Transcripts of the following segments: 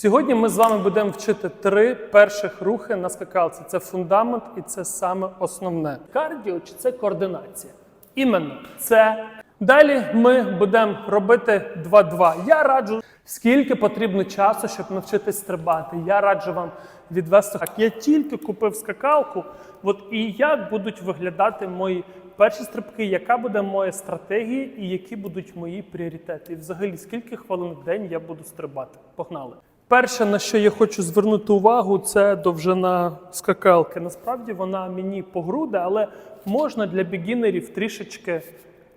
Сьогодні ми з вами будемо вчити три перших рухи на скакалці. Це фундамент і це саме основне. Кардіо чи це координація? Іменно це. Далі ми будемо робити 2-2. Я раджу, скільки потрібно часу, щоб навчитись стрибати. Я раджу вам відвести. Я тільки купив скакалку, от і як будуть виглядати мої перші стрибки, яка буде моя стратегія і які будуть мої пріоритети. І взагалі, скільки хвилин в день я буду стрибати. Погнали. Перше, на що я хочу звернути увагу, це довжина скакалки. Насправді вона мені по груди, але можна для бігінерів трішечки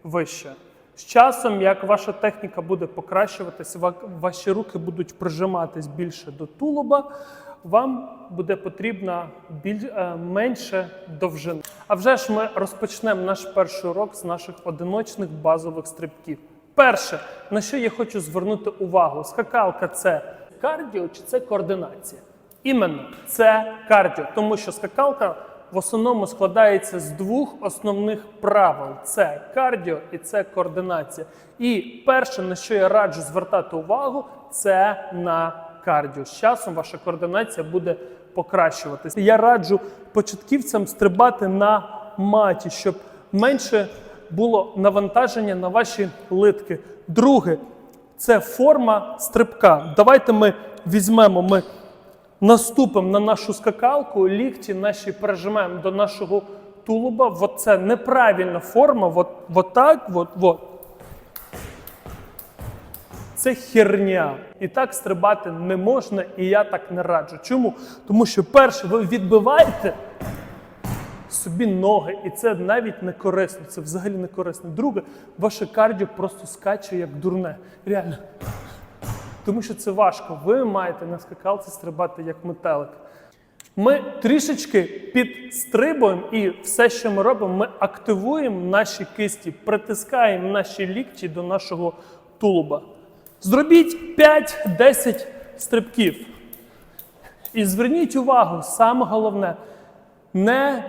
вище. З часом, як ваша техніка буде покращуватись, ваші руки будуть прижиматись більше до тулуба, вам буде потрібна біль, е, менше довжини. А вже ж ми розпочнемо наш перший урок з наших одиночних базових стрибків. Перше, на що я хочу звернути увагу: скакалка це кардіо чи це координація? Іменно це кардіо, тому що скакалка в основному складається з двох основних правил: це кардіо і це координація. І перше, на що я раджу звертати увагу, це на кардіо. З часом ваша координація буде покращуватися. Я раджу початківцям стрибати на маті, щоб менше було навантаження на ваші литки. Друге, це форма стрибка. Давайте ми візьмемо, ми наступимо на нашу скакалку, лікті наші прижмемо до нашого тулуба. От це неправильна форма. От, от так, от, от. Це херня. І так стрибати не можна, і я так не раджу. Чому? Тому що перше, ви відбиваєте собі ноги, і це навіть не корисно. Це взагалі не корисно. Друге, ваше кардіо просто скаче як дурне. Реально. Тому що це важко. Ви маєте на скакалці стрибати як метелик. Ми трішечки підстрибуємо, і все, що ми робимо, ми активуємо наші кисті, притискаємо наші лікті до нашого тулуба. Зробіть 5-10 стрибків. І зверніть увагу, саме головне, не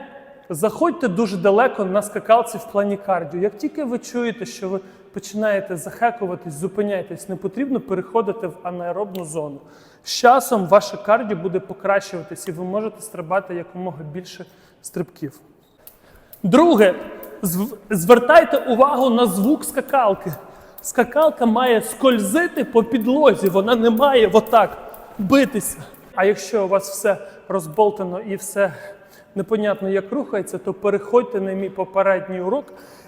заходьте дуже далеко на скакалці в плані кардіо. Як тільки ви чуєте, що ви починаєте захекуватись, зупиняєтесь, не потрібно переходити в анаеробну зону. З часом ваше кардіо буде покращуватись, і ви можете стрибати якомога більше стрибків. Друге, звертайте увагу на звук скакалки. Скакалка має скользити по підлозі, вона не має отак битися. А якщо у вас все розболтано і все непонятно, як рухається, то переходьте на мій попередній урок.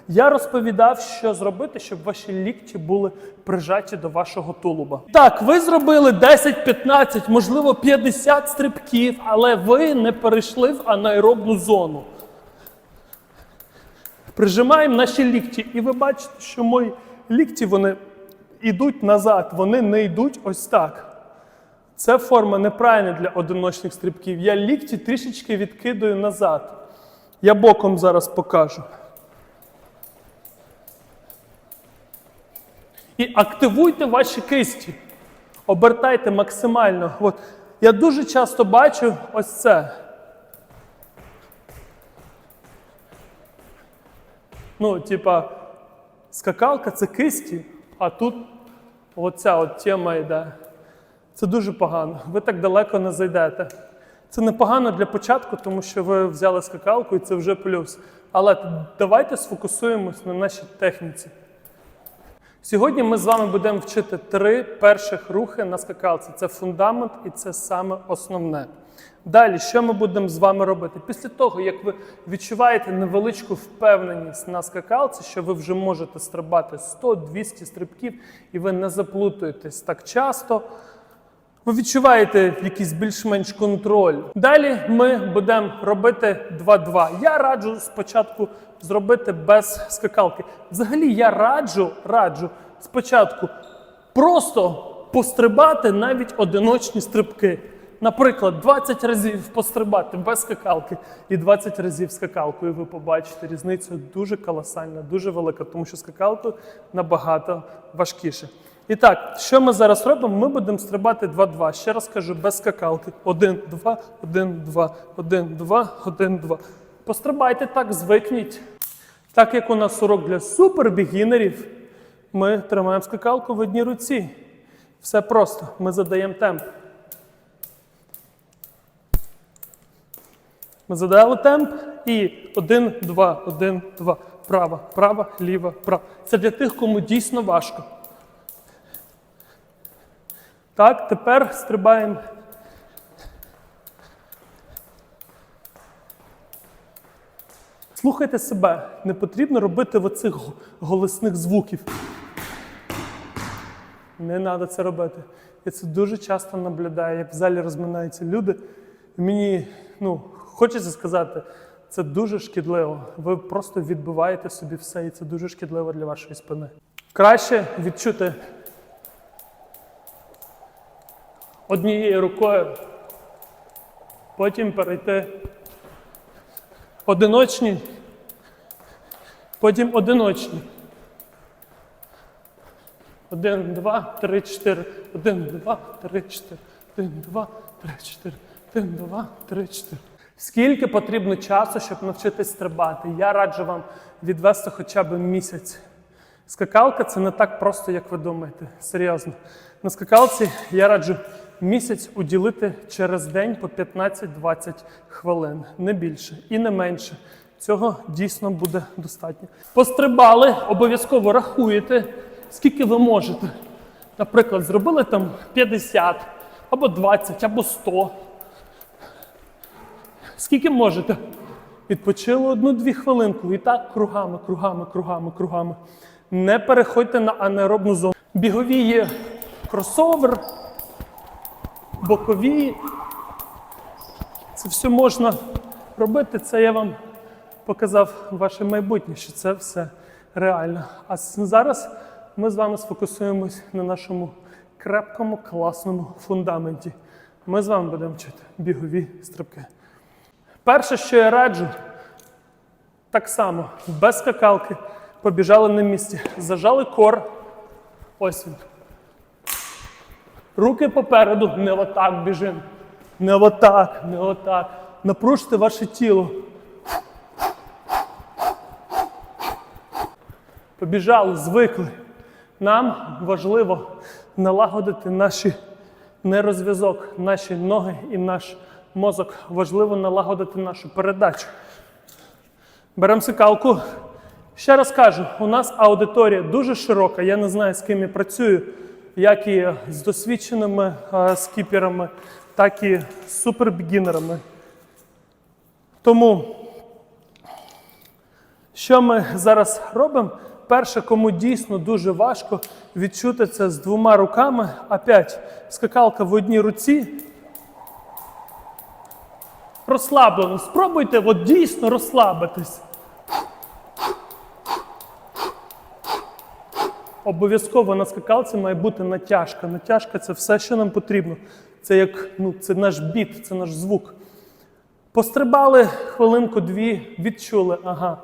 Я розповідав, що зробити, щоб ваші лікті були прижаті до вашого тулуба. Так, ви зробили 10, 15, можливо, 50 стрибків, але ви не перейшли в анаеробну зону прижимаємо наші лікті, і ви бачите, що мої лікті вони йдуть назад, вони не йдуть ось так. Це форма неправильна для одиночних стрибків. Я лікті трішечки відкидаю назад. Я боком зараз покажу. І активуйте ваші кисті. Обертайте максимально. От. Я дуже часто бачу ось це. Ну, типа, скакалка це кисті, а тут оця от тема йде. Це дуже погано. Ви так далеко не зайдете. Це непогано для початку, тому що ви взяли скакалку і це вже плюс. Але давайте сфокусуємось на нашій техніці. Сьогодні ми з вами будемо вчити три перших рухи на скакалці. Це фундамент і це саме основне. Далі, що ми будемо з вами робити? Після того, як ви відчуваєте невеличку впевненість на скакалці, що ви вже можете стрибати 100-200 стрибків, і ви не заплутуєтесь так часто, ви відчуваєте якийсь більш-менш контроль. Далі ми будемо робити 2-2. Я раджу спочатку зробити без скакалки. Взагалі, я раджу, раджу спочатку просто пострибати навіть одиночні стрибки. Наприклад, 20 разів пострибати без скакалки і 20 разів скакалкою. Ви побачите різницю дуже колосальна, дуже велика, тому що скакалкою набагато важкіше. І так, що ми зараз робимо? Ми будемо стрибати 2-2. Ще раз кажу, без скакалки. 1-2, 1-2, 1-2, 1-2. Пострибайте так, звикніть. Так як у нас урок для супербігінерів, ми тримаємо скакалку в одній руці. Все просто. Ми задаємо темп. Ми задали темп і 1, 2, 1, 2. Права, права, ліва, права. Це для тих, кому дійсно важко. Так, тепер стрибаємо. Слухайте себе, не потрібно робити оцих голосних звуків. Не треба це робити. Я це дуже часто наблюдаю, як в залі розминаються люди. Мені ну, хочеться сказати, це дуже шкідливо. Ви просто відбиваєте собі все, і це дуже шкідливо для вашої спини. Краще відчути однією рукою, потім перейти одиночні, потім одиночні. Один, два, три, чотири. Один, два, три, чотири. Один, два, три, чотири. Один, два, три, чотири. Скільки потрібно часу, щоб навчитись стрибати? Я раджу вам відвести хоча б місяць. Скакалка це не так просто, як ви думаєте. Серйозно. На скакалці я раджу місяць уділити через день по 15-20 хвилин, не більше і не менше. Цього дійсно буде достатньо. Пострибали, обов'язково рахуєте, скільки ви можете. Наприклад, зробили там 50, або 20, або 100. Скільки можете? Відпочили одну-дві хвилинку і так кругами, кругами, кругами, кругами. Не переходьте на анаеробну зону. Бігові є кросовер, бокові. Це все можна робити. Це я вам показав ваше майбутнє, що це все реально. А зараз ми з вами сфокусуємось на нашому крепкому, класному фундаменті. Ми з вами будемо вчити бігові стрибки. Перше, що я раджу, так само, без скакалки, побіжали на місці, зажали кор. Ось він. Руки попереду, не отак біжимо. Не отак, не отак. Напружте ваше тіло. Побіжали, звикли. Нам важливо налагодити наші нейрозв'язок, наші ноги і наш мозок. Важливо налагодити нашу передачу. Беремо сикалку. Ще раз кажу, у нас аудиторія дуже широка. Я не знаю, з ким я працюю, як і з досвідченими скіперами, так і з супербігінерами. Тому що ми зараз робимо? Перше, кому дійсно дуже важко відчути це з двома руками. Опять скакалка в одній руці. Розслаблено. Спробуйте от дійсно розслабитись. Обов'язково на скакалці має бути натяжка. Натяжка це все, що нам потрібно. Це як ну, це наш біт, це наш звук. Пострибали хвилинку-дві, відчули. Ага.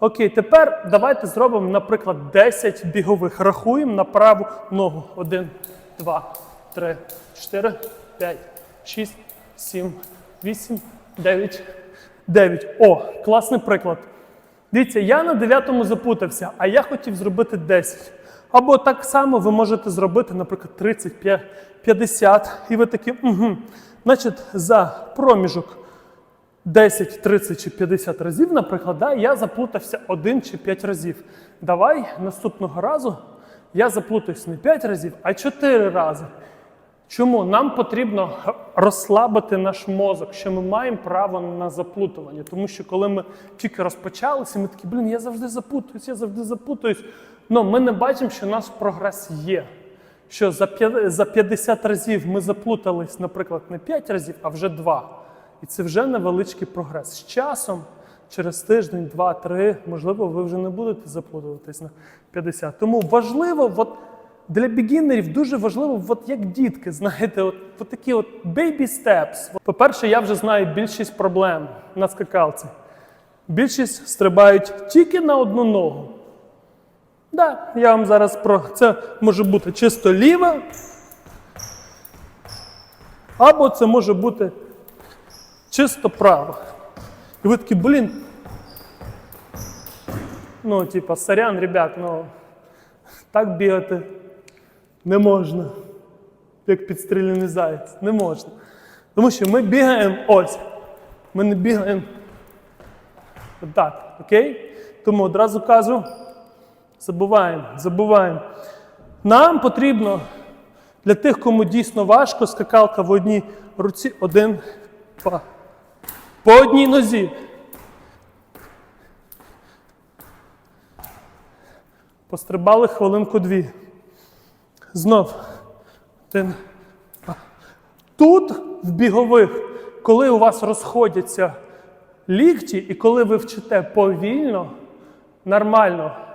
Окей, тепер давайте зробимо, наприклад, 10 бігових. Рахуємо на праву ногу. 1, 2, 3, 4, 5, 6, 7, 8, 9, 9. О, класний приклад. Дивіться, я на дев'ятому запутався, а я хотів зробити 10. Або так само ви можете зробити, наприклад, 30, 5, 50. І ви такі, угу. Значить, за проміжок 10, 30 чи 50 разів, наприклад, да, я заплутався один чи 5 разів. Давай наступного разу я заплутаюсь не 5 разів, а 4 рази. Чому? Нам потрібно розслабити наш мозок, що ми маємо право на заплутування. Тому що коли ми тільки розпочалися, ми такі, блін, я завжди запутуюсь, я завжди запутуюсь. Ну, ми не бачимо, що у нас прогрес є. Що за за 50 разів ми заплутались, наприклад, не 5 разів, а вже 2. І це вже невеличкий прогрес. З часом, через тиждень, два, три, можливо, ви вже не будете заплутуватись на 50. Тому важливо, от для бігінерів дуже важливо, от як дітки, знаєте, от, от такі от baby steps. По-перше, я вже знаю більшість проблем на скакалці. Більшість стрибають тільки на одну ногу. Да, я вам зараз про це може бути чисто ліва, або це може бути чисто права. І ви такі, блін. Ну, типа, сорян, ребят, ну так бігати не можна. Як підстріляний заєць. Не можна. Тому що ми бігаємо ось. Ми не бігаємо так, окей? Тому одразу кажу, забуваємо, забуваємо. Нам потрібно для тих, кому дійсно важко, скакалка в одній руці, один, два. По одній нозі. Пострибали хвилинку дві. Знов. Один. два. Тут в бігових, коли у вас розходяться лікті, і коли ви вчите повільно, нормально,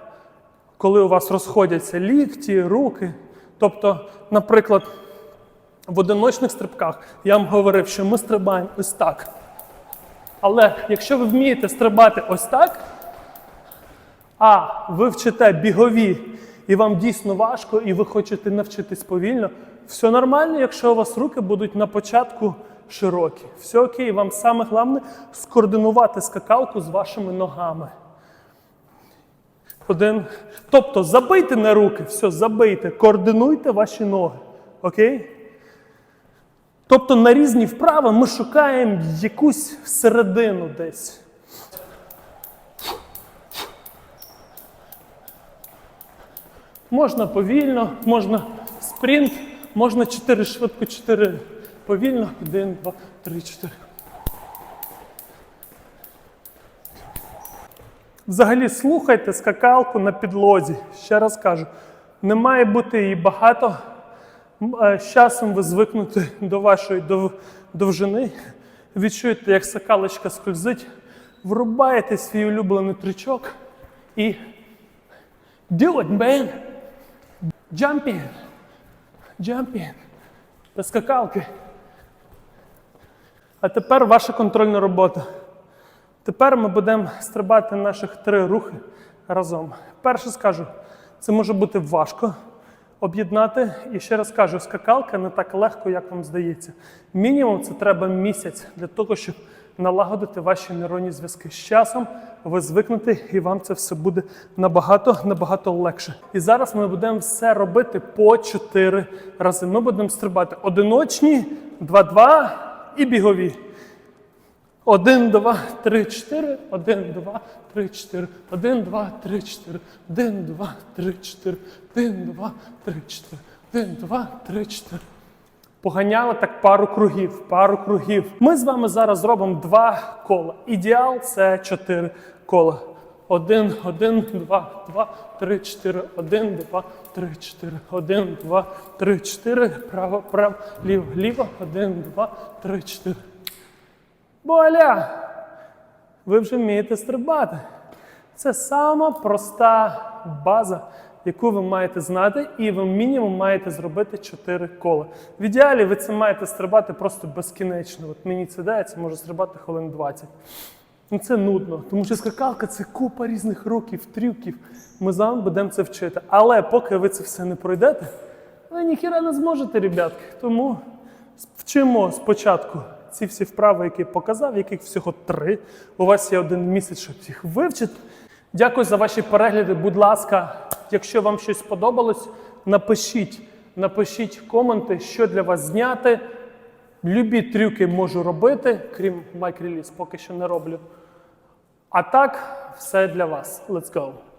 коли у вас розходяться лікті, руки. Тобто, наприклад, в одиночних стрибках я вам говорив, що ми стрибаємо ось так. Але якщо ви вмієте стрибати ось так, а ви вчите бігові, і вам дійсно важко, і ви хочете навчитись повільно, все нормально, якщо у вас руки будуть на початку широкі. Все окей, вам саме головне скоординувати скакалку з вашими ногами. Один. Тобто забийте на руки, все, забийте, координуйте ваші ноги. Окей? Тобто на різні вправи ми шукаємо якусь середину десь. Можна повільно, можна спринт, можна 4 швидко, 4 повільно. 1, 2, 3, 4. Взагалі слухайте скакалку на підлозі. Ще раз кажу, не має бути її багато. Е, З часом ви звикнете до вашої довжини. Відчуєте, як скакалочка скользить, врубаєте свій улюблений тричок і do it, man! Jump in. Jump скакалки. А тепер ваша контрольна робота. Тепер ми будемо стрибати наших три рухи разом. Перше скажу, це може бути важко об'єднати. І ще раз кажу, скакалка не так легко, як вам здається. Мінімум це треба місяць для того, щоб налагодити ваші нейронні зв'язки. З часом ви звикнете, і вам це все буде набагато набагато легше. І зараз ми будемо все робити по чотири рази. Ми будемо стрибати одиночні, два-два і бігові. Один, два, три, чотири, один, два, три, чотири, один, два, три, чотири, один, два, три, чотири, один, два, три, чотири, один, два, три, чотири. Поганяли так пару кругів, пару кругів. Ми з вами зараз зробимо два кола. Ідеал це чотири кола. Один, один, два, два, три, чотири, один, два, три, чотири, один, два, три, чотири, право, право, ліво, ліво, один, два, три, чотири. Боля! Ви вже вмієте стрибати. Це сама проста база, яку ви маєте знати, і ви мінімум маєте зробити 4 кола. В ідеалі ви це маєте стрибати просто безкінечно. От мені це дається, може стрибати хвилин 20. Ну це нудно, тому що скакалка це купа різних років, трюків. Ми з вами будемо це вчити. Але поки ви це все не пройдете, ви ніхіра не зможете, ребятки. Тому вчимо спочатку ці всі вправи, які я показав, яких всього три. У вас є один місяць, щоб їх вивчити. Дякую за ваші перегляди. Будь ласка, якщо вам щось сподобалось, напишіть, напишіть коменти, що для вас зняти. Любі трюки можу робити, крім майк-реліз, поки що не роблю. А так, все для вас. Let's go!